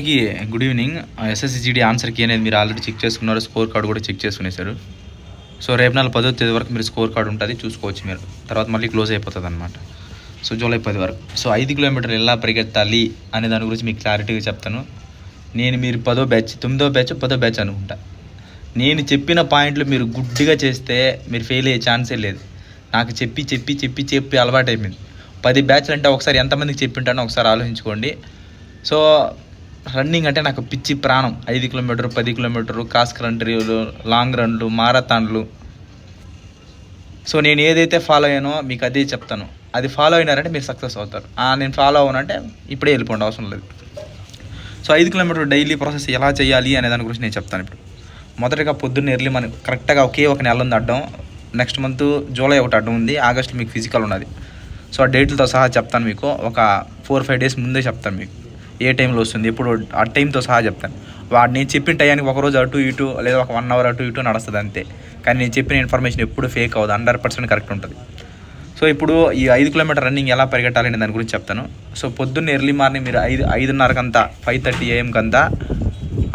Good evening SSC GD ఆన్సర్కి అనేది మీరు ఆల్రెడీ చెక్ చేసుకున్నారు. స్కోర్ కార్డు కూడా చెక్ చేసుకునేసారు సో రేపు నెల పదో తేదీ వరకు మీరు స్కోర్ కార్డు ఉంటుంది చూసుకోవచ్చు మీరు. తర్వాత మళ్ళీ క్లోజ్ అయిపోతుంది అనమాట సో జూలై పది వరకు. సో ఐదు కిలోమీటర్లు ఎలా పరిగెత్తాలి అనే దాని గురించి మీకు క్లారిటీగా చెప్తాను. నేను మీరు పదో బ్యాచ్ తొమ్మిదో బ్యాచ్ పదో బ్యాచ్ అనుకుంటా. నేను చెప్పిన పాయింట్లు మీరు గుడ్డిగా చేస్తే మీరు ఫెయిల్ అయ్యే ఛాన్సే లేదు. నాకు చెప్పి చెప్పి చెప్పి చెప్పి అలవాటు అయిపోయింది పది బ్యాచ్లు అంటే ఒకసారి ఎంతమందికి చెప్పింటానో ఒకసారి ఆలోచించుకోండి. సో రన్నింగ్ అంటే నాకు పిచ్చి ప్రాణం. ఐదు కిలోమీటర్ పది కిలోమీటర్లు క్రాస్ కంట్రీలు లాంగ్ రన్లు మారథాన్లు. సో నేను ఏదైతే ఫాలో అయ్యానో మీకు అదే చెప్తాను. అది ఫాలో అయినారంటే మీరు సక్సెస్ అవుతారు. నేను ఫాలో అవునంటే ఇప్పుడే వెళ్ళిపోండి అవసరం లేదు. సో ఐదు కిలోమీటర్ డైలీ ప్రాసెస్ ఎలా చేయాలి అనే దాని గురించి నేను చెప్తాను ఇప్పుడు. మొదటగా పొద్దున్న ఎర్లీ మనకి కరెక్ట్గా ఒకే ఒక నెల ఉంది అడ్డం. నెక్స్ట్ మంత్ జూలై ఒకటి అడ్డం ఉంది ఆగస్ట్ మీకు ఫిజికల్ ఉన్నది. సో ఆ డేట్లతో సహా చెప్తాను మీకు. ఒక ఫోర్ ఫైవ్ డేస్ ముందే చెప్తాను మీకు. ఏ టైంలో వస్తుంది? ఎప్పుడు ఆ టైంతో సహా చెప్తాను. వాడు నేను చెప్పిన టైంకి ఒకరోజు అటు ఇటు లేదా ఒక వన్ అవర్ అటు ఇటు నడుస్తుంది అంతే. కానీ నేను చెప్పిన ఇన్ఫర్మేషన్ ఎప్పుడు ఫేక్ అవ్వదు. హండ్రెడ్ పర్సెంట్ కరెక్ట్ ఉంటుంది. సో ఇప్పుడు ఈ ఐదు కిలోమీటర్ రన్నింగ్ ఎలా పరిగెట్టాలని దాని గురించి చెప్తాను. సో పొద్దున్న ఎర్లీ మార్నింగ్ మీరు ఐదు ఐదున్నరకంతా ఫైవ్ థర్టీ ఏఎంకంతా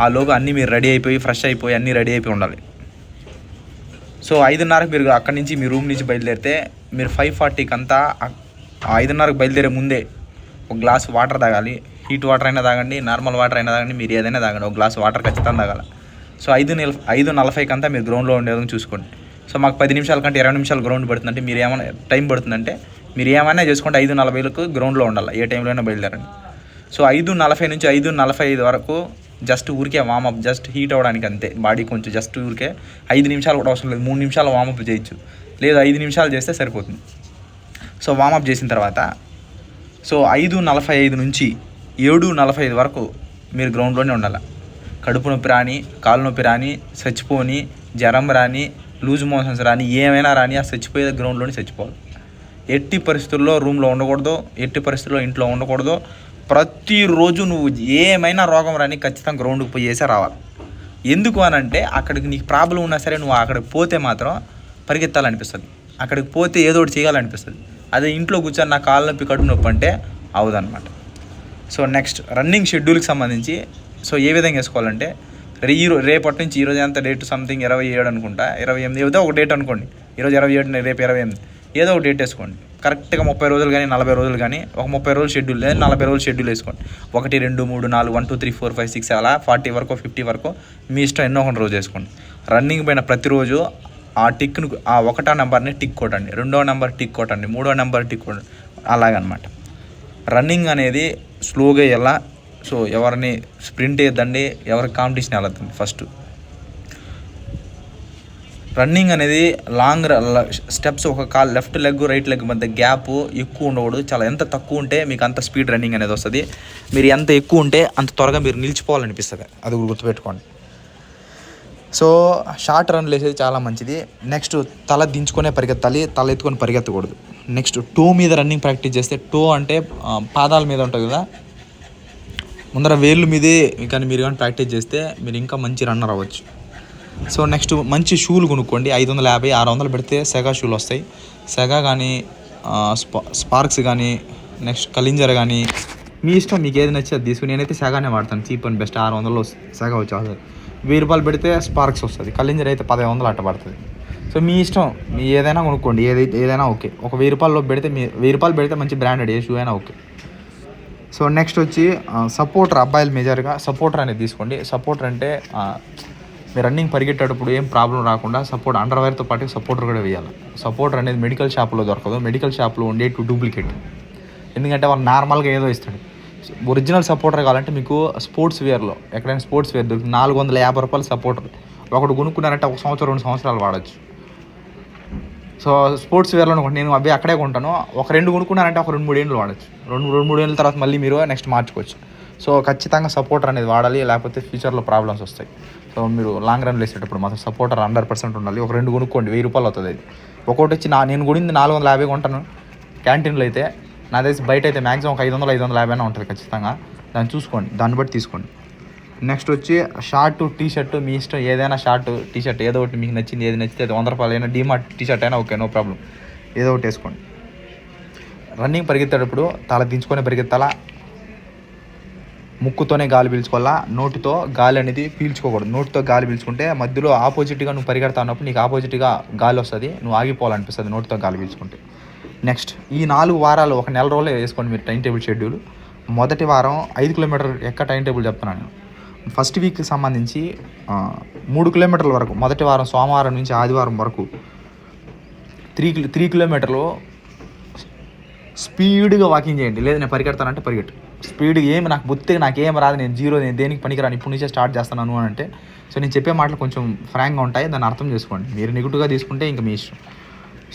ఆ లోగా అన్నీ మీరు రెడీ అయిపోయి ఫ్రెష్ అయిపోయి అన్నీ రెడీ అయిపోయి ఉండాలి. సో ఐదున్నరకు మీరు అక్కడి నుంచి మీ రూమ్ నుంచి బయలుదేరితే మీరు ఫైవ్ ఫార్టీకి అంతా ఐదున్నరకు బయలుదేరే ముందే ఒక గ్లాస్ వాటర్ తాగాలి. హీట్ వాటర్ అయినా తాగండి నార్మల్ వాటర్ అయినా తాగండి మీరు ఏదైనా తాగండి. ఒక గ్లాస్ వాటర్ ఖచ్చితంగా తాగాలి. సో ఐదు నెల ఐదు నలభైకి అంతా మీరు గ్రౌండ్లో ఉండేదని చూసుకోండి. సో మాకు పది నిమిషాల కంటే ఇరవై నిమిషాలు గ్రౌండ్ పడుతుందంటే మీరు ఏమైనా టైం పడుతుందంటే మీరు ఏమైనా చేసుకుంటే ఐదు నలభైలకు గ్రౌండ్లో ఉండాలి ఏ టైంలో అయినా బయలుదేరండి. సో ఐదు నలభై నుంచి ఐదు నలభై ఐదు వరకు జస్ట్ ఊరికే వామప్ జస్ట్ హీట్ అవ్వడానికి అంతే బాడీ కొంచెం జస్ట్ ఊరికే ఐదు నిమిషాలు కూడా అవసరం లేదు మూడు నిమిషాలు వామప్ చేయొచ్చు. లేదు ఐదు నిమిషాలు చేస్తే సరిపోతుంది. సో వామప్ చేసిన తర్వాత సో ఐదు నలభై ఐదు నుంచి ఏడు నలభై ఐదు వరకు మీరు గ్రౌండ్లోనే ఉండాలి. కడుపు నొప్పి రాని కాలు నొప్పి రాని చచ్చిపోని జ్వరం రాని లూజ్ మోషన్స్ రాని ఏమైనా రాని ఆ చచ్చిపోయే గ్రౌండ్లోనే చచ్చిపోవాలి. ఎట్టి పరిస్థితుల్లో రూమ్లో ఉండకూడదు ఎట్టి పరిస్థితుల్లో ఇంట్లో ఉండకూడదు. ప్రతిరోజు నువ్వు ఏమైనా రోగం రాని ఖచ్చితంగా గ్రౌండ్కి పోయి చేసే రావాలి. ఎందుకు అని అంటే అక్కడికి నీకు ప్రాబ్లం ఉన్నా సరే నువ్వు అక్కడికి పోతే మాత్రం పరిగెత్తాలనిపిస్తుంది. అక్కడికి పోతే ఏదో ఒకటి చేయాలనిపిస్తుంది. అదే ఇంట్లో కూర్చొని నా కాళ్ళ నొప్పి కడుపు నొప్పి అంటే అవదనమాట సో నెక్స్ట్ రన్నింగ్ షెడ్యూల్కి సంబంధించి సో ఏ విధంగా వేసుకోవాలంటే రే- ఈ రేపటి నుంచి ఈరోజు ఎంత డేట్ సంథింగ్ ఇరవై ఏడు అనుకుంటా ఇరవై ఎనిమిది ఏదో ఒక డేట్ అనుకోండి. ఈరోజు ఇరవై ఏడు రేపు ఇరవై ఎనిమిది ఏదో ఒక డేట్ వేసుకోండి. కరెక్ట్గా ముప్పై రోజులు కానీ నలభై రోజులు కానీ ఒక ముప్పై రోజులు షెడ్యూల్ లేదు నలభై రోజులు షెడ్యూల్ వేసుకోండి. ఒకటి రెండు మూడు నాలుగు one two three four five six అలా ఫార్టీ వరకు ఫిఫ్టీ వరకు మీ ఇష్టం ఎన్నో ఒక రోజు వేసుకోండి. రన్నింగ్ పైన ప్రతిరోజు ఆ టిక్ను ఆ ఒకటో నెంబర్ని టిక్ కొట్టండి. రెండో నెంబర్ టిక్ కొట్టండి. మూడో నెంబర్ టిక్ కొట్టండి. అలాగనమాట. రన్నింగ్ అనేది స్లోగా ఎలా సో ఎవరిని స్ప్రింట్ వేయద్దండి ఎవరి కాంపిటీషన్ వెళ్ళద్దండి ఫస్ట్. రన్నింగ్ అనేది లాంగ్ స్టెప్స్ ఒక కాల్ లెఫ్ట్ లెగ్ రైట్ లెగ్ మధ్య గ్యాప్ ఎక్కువ ఉండకూడదు. చాలా ఎంత తక్కువ ఉంటే మీకు అంత స్పీడ్ రన్నింగ్ అనేది వస్తుంది. మీరు ఎంత ఎక్కువ ఉంటే అంత త్వరగా మీరు నిలిచిపోవాలనిపిస్తుంది. అది గుర్తుపెట్టుకోండి. సో షార్ట్ రన్ వేసేది చాలా మంచిది. నెక్స్ట్ తల దించుకొనే పరిగెత్తాలి. తల ఎత్తుకొని పరిగెత్తకూడదు. నెక్స్ట్ టో మీద రన్నింగ్ ప్రాక్టీస్ చేస్తే టో అంటే పాదాల మీద ఉంటుంది కదా? ముందర వేళ్ళు మీదే కానీ మీరు కానీ ప్రాక్టీస్ చేస్తే మీరు ఇంకా మంచి రన్నర్ అవ్వచ్చు. సో నెక్స్ట్ మంచి షూలు కొనుక్కోండి. ఐదు వందల యాభై ఆరు వందలు పెడితే సెగా షూలు వస్తాయి. సెగా కానీ స్పా స్పార్క్స్ కానీ నెక్స్ట్ కలింజర్ కానీ మీ ఇష్టం మీకు ఏది నచ్చి అది తీసుకుని నేనైతే సెగానే వాడతాను. చీప్ అండ్ బెస్ట్ ఆరు వందలు సెగా వచ్చేస్తుంది వెయ్యి రూపాయలు పెడితే స్పార్క్స్ వస్తుంది. కలింజర్ అయితే పదహైదు వందలు అట్ట పడుతుంది. సో మీ ఇష్టం మీ ఏదైనా కొనుక్కోండి ఏదైతే ఏదైనా ఓకే. ఒక వెయ్యి రూపాయల్లో పెడితే మీ వెయ్యి రూపాయలు పెడితే మంచి బ్రాండెడ్ ఏ షూ అయినా ఓకే. సో నెక్స్ట్ వచ్చి సపోర్టర్ అబ్బాయిలు మేజర్గా సపోర్టర్ అనేది తీసుకోండి. సపోర్టర్ అంటే మీరు రన్నింగ్ పరిగెట్టేటప్పుడు ఏం ప్రాబ్లం రాకుండా సపోర్ట్ అండర్వైర్తో పాటు సపోర్టర్ కూడా వేయాలి. సపోర్టర్ అనేది మెడికల్ షాప్లో దొరకదు. మెడికల్ షాప్లో ఉండే టు డూప్లికేట్. ఎందుకంటే వాళ్ళు నార్మల్గా ఏదో ఇస్తాడు. ఒరిజినల్ సపోర్టర్ కావాలంటే మీకు స్పోర్ట్స్ వేర్లో ఎక్కడైనా స్పోర్ట్స్ వేర్ దొరికి నాలుగు వందల యాభై రూపాయలు సపోర్టర్. ఒకటి కొనుక్కున్నారంటే ఒక సంవత్సరం రెండు సంవత్సరాలు వాడచ్చు. సో స్పోర్ట్స్ వేర్లో నేను అవి అక్కడే కొంటాను. ఒక రెండు కొనుక్కున్నారంటే ఒక రెండు మూడు ఏళ్ళు వాడచ్చు. రెండు రెండు మూడు ఏళ్ళ తర్వాత మళ్ళీ మీరు నెక్స్ట్ మార్చుకోవచ్చు. సో ఖచ్చితంగా సపోర్టర్ అనేది వాడాలి లేకపోతే ఫ్యూచర్లో ప్రాబ్లమ్స్ వస్తాయి. సో మీరు లాంగ్ రన్ వేసేటప్పుడు మాత్రం సపోర్టర్ హండ్రెడ్ పర్సెంట్ ఉండాలి. ఒక రెండు కొనుక్కోండి వెయ్యి రూపాయలు అవుతుంది అది. ఒకటి వచ్చి నా నేను కొనింది నాలుగు వందల యాభై కొంటాను. క్యాంటీన్లో అయితే నా తెలిసి బయట అయితే మ్యాక్సిమం ఒక ఐదు వందలు ఐదు వందల యాభై ఉంటుంది ఖచ్చితంగా. దాన్ని చూసుకోండి దాన్ని బట్టి తీసుకోండి. నెక్స్ట్ వచ్చి షార్ట్ టీ షర్ట్ మీ ఇష్టం ఏదైనా షార్ట్ టీ షర్ట్ ఏదో ఒకటి మీకు నచ్చింది ఏది నచ్చితే అది వంద రూపాయలు అయినా డీమార్ట్ టీ షర్ట్ అయినా ఓకే నో ప్రాబ్లం. ఏదో ఒకటి వేసుకోండి. రన్నింగ్ పరిగెత్తేటప్పుడు తల దించుకొని పరిగెత్తాలా? ముక్కుతోనే గాలి పీల్చుకోవాలా? నోటితో గాలి అనేది పీల్చుకోకూడదు. నోటితో గాలి పీల్చుకుంటే మధ్యలో ఆపోజిట్గా నువ్వు పరిగెడతా ఉన్నప్పుడు నీకు ఆపోజిట్గా గాలి వస్తుంది నువ్వు ఆగిపోవాలనిపిస్తుంది నోటితో గాలి పీల్చుకుంటే. నెక్స్ట్ ఈ నాలుగు వారాలు ఒక నెల రోజులు వేసుకోండి మీరు టైం టేబుల్ షెడ్యూల్. మొదటి వారం ఐదు కిలోమీటర్ ఎక్క టైం టేబుల్ చెప్తున్నాను నేను. ఫస్ట్ వీక్కి సంబంధించి మూడు కిలోమీటర్ల వరకు మొదటి వారం సోమవారం నుంచి ఆదివారం వరకు త్రీ కిలో త్రీ కిలోమీటర్లు స్పీడ్గా వాకింగ్ చేయండి. లేదు నేను పరిగెడతానంటే పరిగెట్టు. స్పీడ్ ఏమి నాకు బుత్తిగా నాకు ఏం రాదు నేను జీరో నేను దేనికి పనికిరాను ఇప్పుడు నుంచే స్టార్ట్ చేస్తున్నాను అని అంటే సో నేను చెప్పే మాటలు కొంచెం ఫ్రాంక్గా ఉంటాయి దాన్ని అర్థం చేసుకోండి. మీరు నెగిటివ్గా తీసుకుంటే ఇంకా మీ ఇష్టం.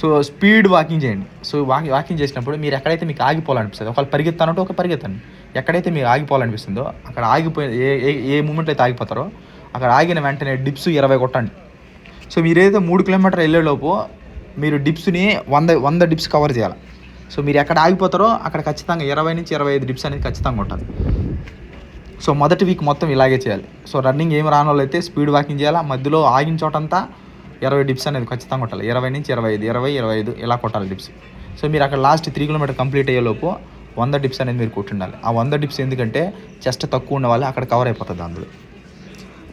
సో స్పీడ్ వాకింగ్ చేయండి. సో వాకింగ్ వాకింగ్ చేసినప్పుడు మీరు ఎక్కడైతే మీకు ఆగిపోవాలనిపిస్తుంది ఒకవేళ పరిగెత్తానంటే ఒక పరిగెత్తండి. ఎక్కడైతే మీకు ఆగిపోవాలనిపిస్తుందో అక్కడ ఆగిపోయి ఏ ఏ ఏ మూమెంట్లో అయితే ఆగిపోతారో అక్కడ ఆగిన వెంటనే డిప్స్ ఇరవై కొట్టండి. సో మీరు ఏదైతే మూడు కిలోమీటర్ వెళ్ళేలోపు మీరు డిప్స్ని వంద వంద డిప్స్ కవర్ చేయాలి. సో మీరు ఎక్కడ ఆగిపోతారో అక్కడ ఖచ్చితంగా ఇరవై నుంచి ఇరవై ఐదు డిప్స్ అనేది ఖచ్చితంగా ఉంటుంది సో మొదటి వీక్ మొత్తం ఇలాగే చేయాలి. సో రన్నింగ్ ఏం రాని వాళ్ళు అయితే స్పీడ్ వాకింగ్ చేయాలా మధ్యలో ఆగిన చోటంతా ఇరవై డిప్స్ అనేది ఖచ్చితంగా కొట్టాలి. ఇరవై నుంచి ఇరవై ఐదు ఇరవై ఇరవై ఐదు ఇలా కొట్టాలి డిప్స్. సో మీరు అక్కడ లాస్ట్ త్రీ కిలోమీటర్ కంప్లీట్ అయ్యేలోపు వంద డిప్స్ అనేది మీరు కొట్టుండాలి ఆ వంద డిప్స్ ఎందుకంటే చెస్ట్ తక్కువ ఉన్న వాళ్ళు అక్కడ కవర్ అయిపోతుంది అందులో.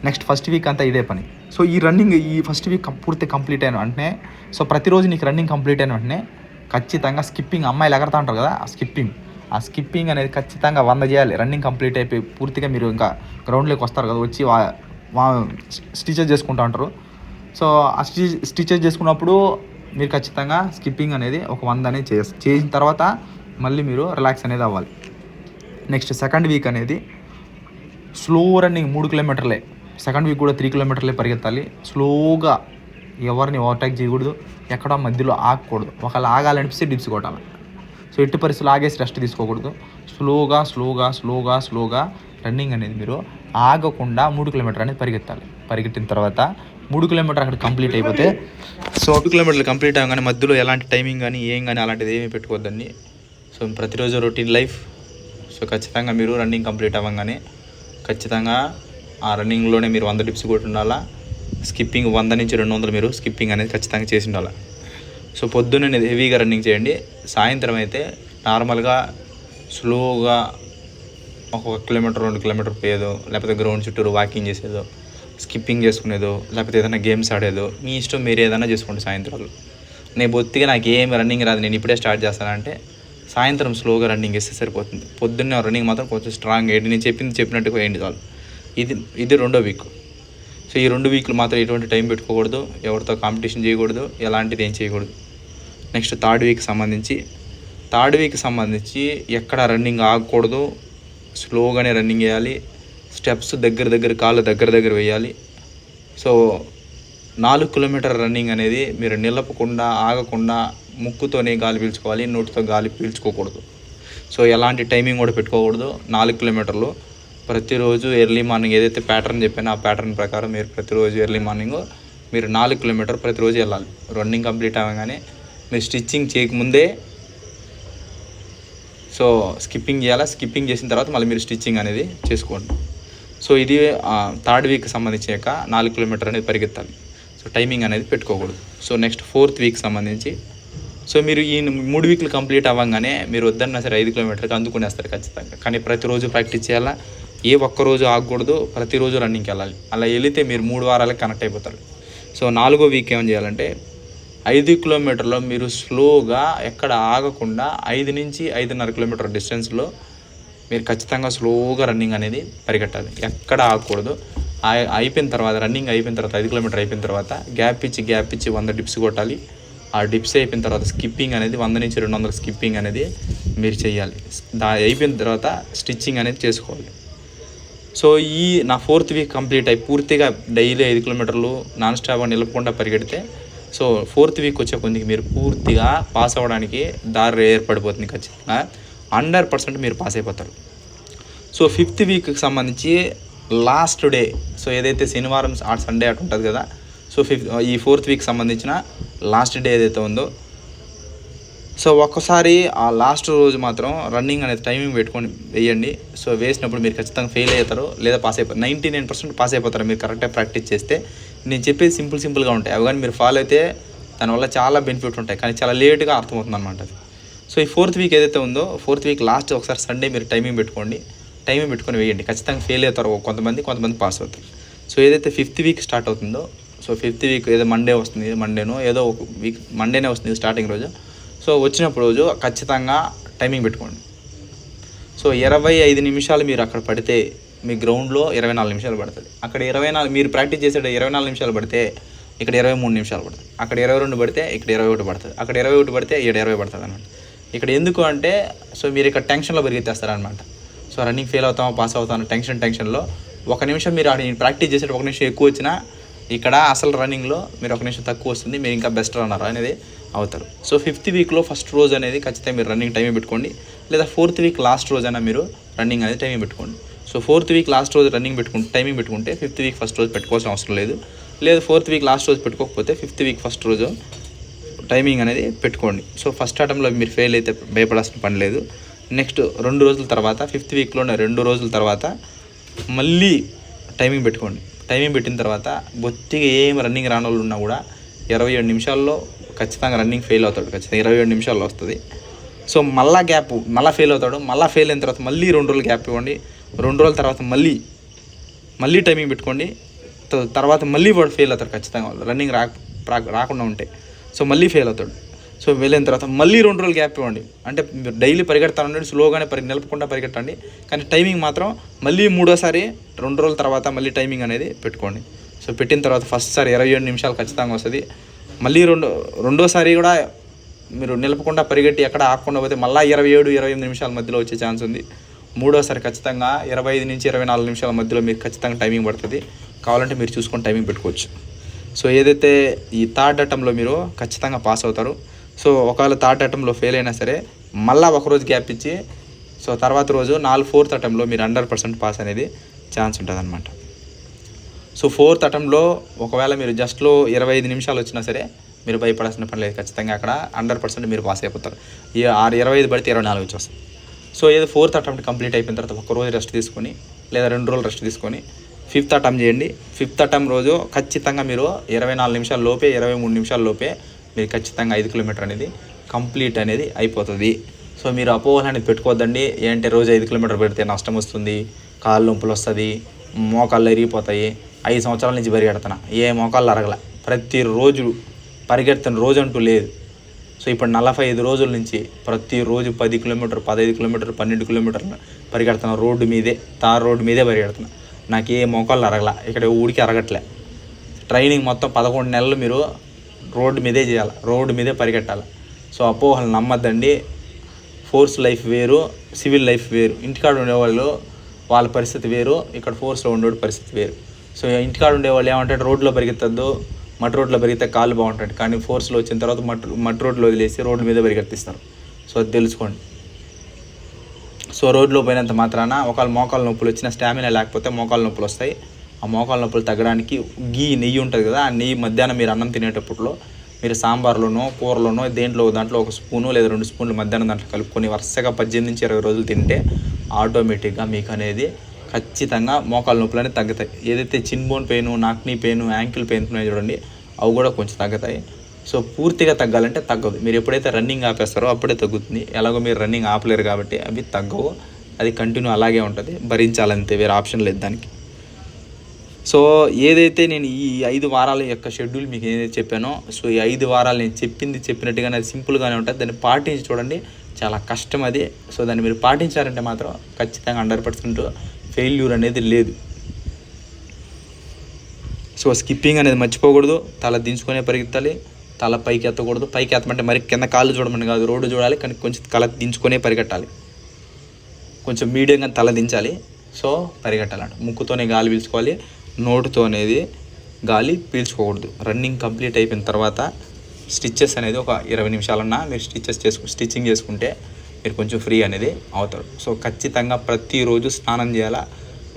నెక్స్ట్ ఫస్ట్ వీక్ అంతా ఇదే పని. సో ఈ రన్నింగ్ ఈ ఫస్ట్ వీక్ పూర్తి కంప్లీట్ అయిన వెంటనే సో ప్రతిరోజు నీకు రన్నింగ్ కంప్లీట్ అయిన వెంటనే ఖచ్చితంగా స్కిప్పింగ్ అమ్మాయిలు ఎగరతా ఉంటారు కదా ఆ స్కిప్పింగ్. ఆ స్కిప్పింగ్ అనేది ఖచ్చితంగా వంద చేయాలి. రన్నింగ్ కంప్లీట్ అయిపోయి పూర్తిగా మీరు ఇంకా గ్రౌండ్లోకి వస్తారు కదా వచ్చి వా స్టిచెస్ చేసుకుంటూ ఉంటారు. సో ఆ స్టిచ్ స్టిచెస్ చేసుకున్నప్పుడు మీరు ఖచ్చితంగా స్కిప్పింగ్ అనేది ఒక వంద అనేది చేసి చేసిన తర్వాత మళ్ళీ మీరు రిలాక్స్ అనేది అవ్వాలి. నెక్స్ట్ సెకండ్ వీక్ అనేది స్లో రన్నింగ్ మూడు కిలోమీటర్లే సెకండ్ వీక్ కూడా త్రీ కిలోమీటర్లే పరిగెత్తాలి. స్లోగా ఎవరిని ఓవర్టేక్ చేయకూడదు. ఎక్కడ మధ్యలో ఆగకూడదు. ఒకవేళ ఆగాలనిపిస్తే డిప్స్ కొట్టాలి. సో ఎట్టి పరిస్థితులు ఆగేసి రెస్ట్ తీసుకోకూడదు. స్లోగా స్లోగా స్లోగా స్లోగా రన్నింగ్ అనేది మీరు ఆగకుండా మూడు కిలోమీటర్ అనేది పరిగెత్తాలి. పరిగెట్టిన తర్వాత మూడు కిలోమీటర్ అక్కడ కంప్లీట్ అయిపోతే సో ఒక కిలోమీటర్లు కంప్లీట్ అవ్వగానే మధ్యలో ఎలాంటి టైమింగ్ కానీ ఏం కానీ అలాంటిది ఏమీ పెట్టుకోవద్దండి. సో ప్రతిరోజు రొటీన్ లైఫ్. సో ఖచ్చితంగా మీరు రన్నింగ్ కంప్లీట్ అవ్వగానే ఖచ్చితంగా ఆ రన్నింగ్లోనే మీరు వంద డిప్స్ కొట్టి ఉండాలా? స్కిప్పింగ్ వంద నుంచి రెండు వందలు మీరు స్కిప్పింగ్ అనేది ఖచ్చితంగా చేసి ఉండాలి? సో పొద్దున్న హెవీగా రన్నింగ్ చేయండి. సాయంత్రం అయితే నార్మల్గా స్లోగా ఒక కిలోమీటర్ రెండు కిలోమీటర్ పోయేదో లేకపోతే గ్రౌండ్ చుట్టూరు వాకింగ్ చేసేదో స్కిప్పింగ్ చేసుకునేదో లేకపోతే ఏదైనా గేమ్స్ ఆడేదో మీ ఇష్టం మీరు ఏదైనా చేసుకోండి సాయంత్రాలు. నేను బొత్తిగా నాకు ఏం రన్నింగ్ రాదు నేను ఇప్పుడే స్టార్ట్ చేస్తానంటే సాయంత్రం స్లోగా రన్నింగ్ చేస్తే సరిపోతుంది. పొద్దున్నే రన్నింగ్ మాత్రం కొంచెం స్ట్రాంగ్ వేయండి నేను చెప్పింది చెప్పినట్టుగా వేయండి చాలు. ఇది ఇది రెండో వీక్ సో ఈ రెండు వీక్లు మాత్రం ఎటువంటి టైం పెట్టుకోకూడదు. ఎవరితో కాంపిటీషన్ చేయకూడదు. ఎలాంటిది ఏం చేయకూడదు. నెక్స్ట్ థర్డ్ వీక్ సంబంధించి థర్డ్ వీక్ సంబంధించి ఎక్కడ రన్నింగ్ ఆగకూడదు. స్లోగానే రన్నింగ్ వేయాలి. స్టెప్స్ దగ్గర దగ్గర కాళ్ళు దగ్గర దగ్గర వేయాలి. సో నాలుగు కిలోమీటర్ రన్నింగ్ అనేది మీరు నిలపకుండా ఆగకుండా ముక్కుతోనే గాలి పీల్చుకోవాలి నోటితో గాలి పీల్చుకోకూడదు. సో ఎలాంటి టైమింగ్ కూడా పెట్టుకోకూడదు. నాలుగు కిలోమీటర్లు. ప్రతిరోజు ఎర్లీ మార్నింగ్ ఏదైతే ప్యాటర్న్ చెప్పానో ఆ ప్యాటర్న్ ప్రకారం మీరు ప్రతిరోజు ఎర్లీ మార్నింగ్ మీరు నాలుగు కిలోమీటర్ ప్రతిరోజు వెళ్ళాలి. రన్నింగ్ కంప్లీట్ అవ్వగానే మీరు స్టిచ్చింగ్ చేయకముందే సో స్కిప్పింగ్ చేయాలా? స్కిప్పింగ్ చేసిన తర్వాత మళ్ళీ మీరు స్టిచ్చింగ్ అనేది చేసుకోండి. సో ఇది థర్డ్ వీక్ సంబంధించాక నాలుగు కిలోమీటర్ అనేది పరిగెత్తాలి. సో టైమింగ్ అనేది పెట్టుకోకూడదు. సో నెక్స్ట్ ఫోర్త్ వీక్ సంబంధించి. సో మీరు ఈ మూడు వీక్లు కంప్లీట్ అవ్వగానే మీరు వద్దన్నా సరే ఐదు కిలోమీటర్కి అందుకునేస్తారు ఖచ్చితంగా. కానీ ప్రతిరోజు ప్రాక్టీస్ చేయాలా? ఏ ఒక్క రోజు ఆగకూడదు. ప్రతిరోజు రన్నింగ్కి వెళ్ళాలి. అలా వెళితే మీరు మూడు వారాలకు కనెక్ట్ అయిపోతారు. సో నాలుగో వీక్ ఏం చేయాలంటే ఐదు కిలోమీటర్లో మీరు స్లోగా ఎక్కడ ఆగకుండా ఐదు నుంచి ఐదున్నర కిలోమీటర్ డిస్టెన్స్లో మీరు ఖచ్చితంగా స్లోగా రన్నింగ్ అనేది పరిగెట్టాలి. ఎక్కడ ఆగకూడదు. అయిపోయిన తర్వాత రన్నింగ్ అయిపోయిన తర్వాత ఐదు కిలోమీటర్ అయిపోయిన తర్వాత గ్యాప్ ఇచ్చి గ్యాప్ ఇచ్చి వంద డిప్స్ కొట్టాలి. ఆ డిప్స్ అయిపోయిన తర్వాత స్కిప్పింగ్ అనేది వంద నుంచి రెండు వందల స్కిప్పింగ్ అనేది మీరు చేయాలి దా అయిపోయిన తర్వాత స్టిచ్చింగ్ అనేది చేసుకోవాలి. సో ఈ నా ఫోర్త్ వీక్ కంప్లీట్ అయి పూర్తిగా డైలీ ఐదు కిలోమీటర్లు నాన్ స్టాప్ నిలపకుండా పరిగెడితే సో ఫోర్త్ వీక్ వచ్చే కొద్దికి మీరు పూర్తిగా పాస్ అవ్వడానికి దారి ఏర్పడిపోతుంది ఖచ్చితంగా. హండ్రెడ్ పర్సెంట్ మీరు పాస్ అయిపోతారు. సో ఫిఫ్త్ వీక్కి సంబంధించి లాస్ట్ డే సో ఏదైతే శనివారం ఆ సండే అటు ఉంటుంది కదా సో ఫిఫ్త్ ఈ ఫోర్త్ వీక్ సంబంధించిన లాస్ట్ డే ఏదైతే ఉందో సో ఒక్కసారి ఆ లాస్ట్ రోజు మాత్రం రన్నింగ్ అనేది టైమింగ్ పెట్టుకొని వేయండి. సో వేసినప్పుడు మీరు ఖచ్చితంగా ఫెయిల్ అవుతారు లేదా పాస్ అయిపోతారు నైంటీ నైన్ పర్సెంట్ పాస్ అయిపోతారు. మీరు కరెక్ట్గా ప్రాక్టీస్ చేస్తే నేను చెప్పేది సింపుల్ సింపుల్గా ఉంటాయి. అవి కానీ మీరు ఫాలో అయితే దానివల్ల చాలా బెనిఫిట్ ఉంటాయి. కానీ చాలా లేట్గా అర్థమవుతుంది అనమాట అది. సో ఈ ఫోర్త్ వీక్ ఏదైతే ఉందో ఫోర్త్ వీక్ లాస్ట్ ఒకసారి సండే మీరు టైమింగ్ పెట్టుకోండి. టైం పెట్టుకొని వేయండి. ఖచ్చితంగా ఫెయిల్ అవుతారు కొంతమంది కొంతమంది పాస్ అవుతారు. సో ఏదైతే ఫిఫ్త్ వీక్ స్టార్ట్ అవుతుందో సో ఫిఫ్త్ వీక్ ఏదో మండే వస్తుంది మండేనో ఏదో ఒక వీక్ మండేనే వస్తుంది స్టార్టింగ్ రోజు. సో వచ్చినప్పుడు రోజు ఖచ్చితంగా టైమింగ్ పెట్టుకోండి. సో ఇరవై ఐదు నిమిషాలు మీరు అక్కడ పడితే మీ గ్రౌండ్లో ఇరవై నాలుగు నిమిషాలు పడుతుంది. అక్కడ ఇరవై నాలుగు మీరు ప్రాక్టీస్ చేసేట ఇరవై నాలుగు నిమిషాలు పడితే ఇక్కడ ఇరవై మూడు నిమిషాలు పడుతుంది. అక్కడ ఇరవై రెండు పడితే ఇక్కడ ఇరవై ఒకటి పడుతుంది. అక్కడ ఇరవై ఒకటి పడితే ఇక్కడ ఇరవై పడుతుంది అనమాట ఇక్కడ ఎందుకు అంటే సో మీరు ఇక్కడ టెన్షన్లో పెరిగితేస్తారనమాట సో రన్నింగ్ ఫెయిల్ అవుతామో పాస్ అవుతామా టెన్షన్ టెన్షన్లో. ఒక నిమిషం మీరు ఆడ ప్రాక్టీస్ చేసేట ఒక నిమిషం ఎక్కువ వచ్చినా ఇక్కడ అసలు రన్నింగ్లో మీరు ఒక నిమిషం తక్కువ వస్తుంది మీరు ఇంకా బెస్ట్ రన్నర్ అనేది అవుతారు. సో ఫిఫ్త్ వీక్లో ఫస్ట్ రోజు అనేది ఖచ్చితంగా మీరు రన్నింగ్ టైం పెట్టుకోండి. లేదా ఫోర్త్ వీక్ లాస్ట్ రోజైనా మీరు రన్నింగ్ అనేది టైమింగ్ పెట్టుకోండి. సో ఫోర్త్ వీక్ లాస్ట్ రోజు రన్నింగ్ పెట్టుకుంటే టైమింగ్ పెట్టుకుంటే ఫిఫ్త్ వీక్ ఫస్ట్ రోజు పెట్టుకోవాల్సిన అవసరం లేదు. లేదు ఫోర్త్ వీక్ లాస్ట్ రోజు పెట్టుకోకపోతే ఫిఫ్త్ వీక్ ఫస్ట్ రోజు టైమింగ్ అనేది పెట్టుకోండి. సో ఫస్ట్ ఆటంలో మీరు ఫెయిల్ అయితే భయపడాల్సిన పని లేదు. నెక్స్ట్ రెండు రోజుల తర్వాత ఫిఫ్త్ వీక్లోనే రెండు రోజుల తర్వాత మళ్ళీ టైమింగ్ పెట్టుకోండి. టైమింగ్ పెట్టిన తర్వాత బొత్తిగా ఏం రన్నింగ్ రాని వాళ్ళు ఉన్నా కూడా ఇరవై ఏడు నిమిషాల్లో ఖచ్చితంగా రన్నింగ్ ఫెయిల్ అవుతాడు. ఖచ్చితంగా ఇరవై ఏడు నిమిషాల్లో వస్తుంది. సో మళ్ళా గ్యాప్ మళ్ళీ ఫెయిల్ అవుతాడు. మళ్ళీ ఫెయిల్ అయిన తర్వాత మళ్ళీ రెండు రోజులు గ్యాప్ ఇవ్వండి. రెండు రోజుల తర్వాత మళ్ళీ మళ్ళీ టైమింగ్ పెట్టుకోండి. తర్వాత మళ్ళీ వాడు ఫెయిల్ అవుతాడు ఖచ్చితంగా. రన్నింగ్ రాక రా- రాకుండా ఉంటే. సో మళ్ళీ ఫెయిల్ అవుతాడు. సో వెళ్ళిన తర్వాత మళ్ళీ రెండు రోజులు గ్యాప్ ఇవ్వండి. అంటే మీరు డైలీ పరిగెడతానండి స్లోగానే పరి నిలపకుండా పరిగెట్టండి. కానీ టైమింగ్ మాత్రం మళ్ళీ మూడోసారి రెండు రోజుల తర్వాత మళ్ళీ టైమింగ్ అనేది పెట్టుకోండి. సో పెట్టిన తర్వాత ఫస్ట్ సారి ఇరవై ఏడు నిమిషాలు ఖచ్చితంగా వస్తుంది. మళ్ళీ రెండు రెండోసారి కూడా మీరు నిలపకుండా పరిగెట్టి ఎక్కడ ఆకుండా పోతే మళ్ళీ ఇరవై ఏడు ఇరవై ఎనిమిది నిమిషాల మధ్యలో వచ్చే ఛాన్స్ ఉంది. మూడోసారి ఖచ్చితంగా ఇరవై ఐదు నుంచి ఇరవై నాలుగు నిమిషాల మధ్యలో మీకు ఖచ్చితంగా టైమింగ్ పడుతుంది. కావాలంటే మీరు చూసుకొని టైమింగ్ పెట్టుకోవచ్చు. సో ఏదైతే ఈ థర్డ్ అటెంప్ట్లో మీరు ఖచ్చితంగా పాస్ అవుతారు సో ఒకవేళ థర్డ్ అటెంప్ట్లో ఫెయిల్ అయినా సరే మళ్ళీ ఒకరోజు గ్యాప్ ఇచ్చి సో తర్వాత రోజు నాలుగు ఫోర్త్ అటెంప్ట్లో మీరు హండ్రెడ్ పర్సెంట్ పాస్ అనేది ఛాన్స్ ఉంటుంది అనమాట సో ఫోర్త్ అటెంప్ట్లో ఒకవేళ మీరు జస్ట్లో ఇరవై ఐదు నిమిషాలు వచ్చినా సరే మీరు భయపడాల్సిన పని లేదు. ఖచ్చితంగా అక్కడ హండ్రెడ్ పర్సెంట్ మీరు పాస్ అయిపోతారు. ఈ ఆరు ఇరవై ఐదు పడితే ఇరవై నాలుగు వచ్చేస్తుంది సో ఏదో ఫోర్త్ అటెంప్ట్ కంప్లీట్ అయిపోయిన తర్వాత ఒక రోజు రెస్ట్ తీసుకొని లేదా రెండు రోజులు రెస్ట్ తీసుకొని ఫిఫ్త్ అటెంప్ట్ చేయండి. ఫిఫ్త్ అటెంప్ట్ రోజు ఖచ్చితంగా మీరు ఇరవై నాలుగు నిమిషాల లోపే ఇరవై మూడు నిమిషాల లోపే మీరు ఖచ్చితంగా ఐదు కిలోమీటర్ అనేది కంప్లీట్ అనేది అయిపోతుంది. సో మీరు అపోహలు అనేది పెట్టుకోవద్దండి. ఏంటంటే రోజు ఐదు కిలోమీటర్ పెడితే నష్టం వస్తుంది కాళ్ళు నొప్పులు వస్తుంది మోకాళ్ళు ఎరిగిపోతాయి. ఐదు సంవత్సరాల నుంచి పరిగెడతాను ఏ మోకాళ్ళు అరగల. ప్రతిరోజు పరిగెడుతున్న రోజు అంటూ లేదు. సో ఇప్పుడు నలభై ఐదు రోజుల నుంచి ప్రతిరోజు పది కిలోమీటర్ పదహైదు కిలోమీటర్ పన్నెండు కిలోమీటర్లు పరిగెడుతున్నా రోడ్డు మీదే తార్ రోడ్డు మీదే పరిగెడుతున్నా నాకు ఏ మోకాళ్ళు అరగల. ఇక్కడ ఊడికి అరగట్లే. ట్రైనింగ్ మొత్తం పదకొండు నెలలు మీరు రోడ్డు మీదే చేయాలి రోడ్డు మీదే పరిగెట్టాలి. సో అపోహలు నమ్మద్దండి. ఫోర్స్ లైఫ్ వేరు సివిల్ లైఫ్ వేరు. ఇంటికాడ ఉండేవాళ్ళు వాళ్ళ పరిస్థితి వేరు ఇక్కడ ఫోర్స్లో ఉండేవాడు పరిస్థితి వేరు. సో ఇంటికాడ ఉండేవాళ్ళు ఏమంటారు రోడ్లో పరిగెత్తద్దు మట్టి రోడ్లో పెరిగితే కాళ్ళు బాగుంటాయి. కానీ ఫోర్స్లో వచ్చిన తర్వాత మట్టి మట్టి రోడ్లో వదిలేసి రోడ్డు మీద పరిగెత్తిస్తారు. సో అది తెలుసుకోండి. సో రోడ్లో పోయినంత మాత్రాన ఒకవేళ మోకాల నొప్పులు వచ్చిన స్టామినా లేకపోతే మోకాలు నొప్పులు వస్తాయి. ఆ మోకాల నొప్పులు తగ్గడానికి గీ నెయ్యి ఉంటుంది కదా ఆ నెయ్యి మధ్యాహ్నం మీరు అన్నం తినేటప్పుడులో మీరు సాంబార్లోనో కూరలోనో దేంట్లో దాంట్లో ఒక స్పూను లేదా రెండు స్పూన్లు మధ్యాహ్నం దాంట్లో కలుపుకొని వరుసగా పద్దెనిమిది నుంచి ఇరవై రోజులు తింటే ఆటోమేటిక్గా మీకు అనేది ఖచ్చితంగా మోకాల నొప్పులు అనేది తగ్గుతాయి. ఏదైతే chin bone pain knock knee pain ankle pain ఉన్నాయి చూడండి అవి కూడా కొంచెం తగ్గుతాయి. సో పూర్తిగా తగ్గాలంటే తగ్గదు. మీరు ఎప్పుడైతే రన్నింగ్ ఆపేస్తారో అప్పుడే తగ్గుతుంది. ఎలాగో మీరు రన్నింగ్ ఆపలేరు కాబట్టి అవి తగ్గవు. అది కంటిన్యూ అలాగే ఉంటుంది. భరించాలంతే వేరే ఆప్షన్ లేదు దానికి. సో ఏదైతే నేను ఈ ఐదు వారాల యొక్క షెడ్యూల్ మీకు ఏదైతే చెప్పానో సో ఈ ఐదు వారాలు నేను చెప్పింది చెప్పినట్టుగానే అది సింపుల్గానే ఉంటుంది. దాన్ని పాటించి చూడండి. చాలా కష్టం అది. సో దాన్ని మీరు పాటించారంటే మాత్రం ఖచ్చితంగా హండ్రెడ్ పర్సెంట్ ఫెయిల్యూర్ అనేది లేదు. సో స్కిప్పింగ్ అనేది మర్చిపోకూడదు. తల దించుకొనే పరిగెత్తాలి. తల పైకి ఎత్తకూడదు. పైకి ఎత్తమంటే మరి కింద కాళ్ళు చూడమని కాదు రోడ్డు చూడాలి. కానీ కొంచెం తల దించుకొనే పరిగెట్టాలి. కొంచెం మీడియంగా తల దించాలి. సో పరిగెట్టాలంట ముక్కుతోనే గాలి పీల్చుకోవాలి. నోటుతో అనేది గాలి పీల్చుకోకూడదు. రన్నింగ్ కంప్లీట్ అయిపోయిన తర్వాత స్టిచ్చెస్ అనేది ఒక ఇరవై నిమిషాలన్నా మీరు స్టిచ్చెస్ చేసుకు స్టిచ్చింగ్ చేసుకుంటే మీరు కొంచెం ఫ్రీ అనేది అవుతారు. సో ఖచ్చితంగా ప్రతిరోజు స్నానం చేయాలా?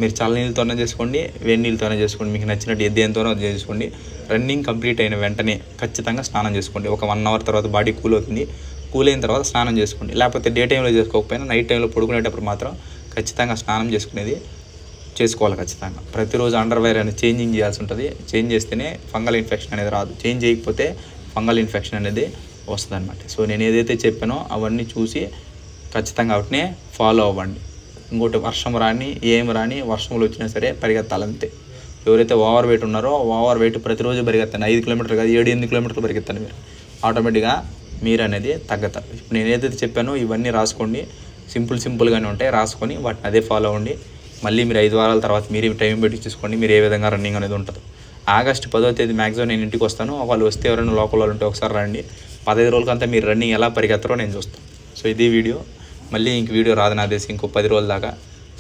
మీరు చల్ల నీళ్ళతోనే చేసుకోండి వేడి నీళ్ళతోనే చేసుకోండి. మీకు నచ్చినట్టు ఏ దేనితోనో చేసుకోండి. రన్నింగ్ కంప్లీట్ అయిన వెంటనే ఖచ్చితంగా స్నానం చేసుకోండి. ఒక వన్ అవర్ తర్వాత బాడీ కూల్ అవుతుంది. కూల్ అయిన తర్వాత స్నానం చేసుకోండి. లేకపోతే డే టైంలో చేసుకోకపోయినా నైట్ టైంలో పడుకునేటప్పుడు మాత్రం ఖచ్చితంగా స్నానం చేసుకునేది చేసుకోవాలి ఖచ్చితంగా. ప్రతిరోజు అండర్వేర్ అనేది చేంజింగ్ చేయాల్సి ఉంటుంది. చేంజ్ చేస్తేనే ఫంగల్ ఇన్ఫెక్షన్ అనేది రాదు. చేంజ్ చేయకపోతే ఫంగల్ ఇన్ఫెక్షన్ అనేది వస్తుంది అనమాట సో నేను ఏదైతే చెప్పానో అవన్నీ చూసి ఖచ్చితంగా వాటినే ఫాలో అవ్వండి. ఇంకోటి వర్షం రాని ఏం రాని వర్షంలో వచ్చినా సరే పరిగెత్తాలంతే ఎవరైతే ఓవర్ వెయిట్ ఉన్నారో ఓవర్ వెయిట్ ప్రతిరోజు పరిగెత్తాను ఐదు కిలోమీటర్లు కాదు ఏడు ఎనిమిది కిలోమీటర్లు పరిగెత్తాను మీరు. ఆటోమేటిక్గా మీరు అనేది తగ్గుతారు. ఇప్పుడు నేను ఏదైతే చెప్పానో ఇవన్నీ రాసుకోండి. సింపుల్ సింపుల్గానే ఉంటాయి. రాసుకొని వాటిని అదే ఫాలో అవ్వండి. మళ్ళీ మీరు ఐదు వారాల తర్వాత మీరు టైం పెట్టి చూసుకోండి మీరు ఏ విధంగా రన్నింగ్ అనేది ఉంటుంది. ఆగస్ట్ పదో తేదీ మ్యాక్సిమం నేను ఇంటికి వస్తాను వాళ్ళు వస్తే ఎవరైనా లోకల్ వాళ్ళు ఉంటే ఒకసారి రండి. పదహైదు రోజులకంతా మీరు రన్నింగ్ ఎలా పరిగెత్తారో నేను చూస్తాను. సో ఇది వీడియో. మళ్ళీ ఇంక వీడియో రాదు నా దేశం ఇంకో పది రోజుల దాకా.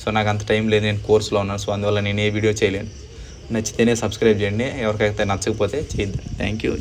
సో నాకు అంత టైం లేదు నేను కోర్సులో ఉన్నాను. సో అందువల్ల నేను ఏ వీడియో చేయలేను. నచ్చితేనే సబ్స్క్రైబ్ చేయండి. ఎవరికైతే నచ్చకపోతే చేయండి. Thank you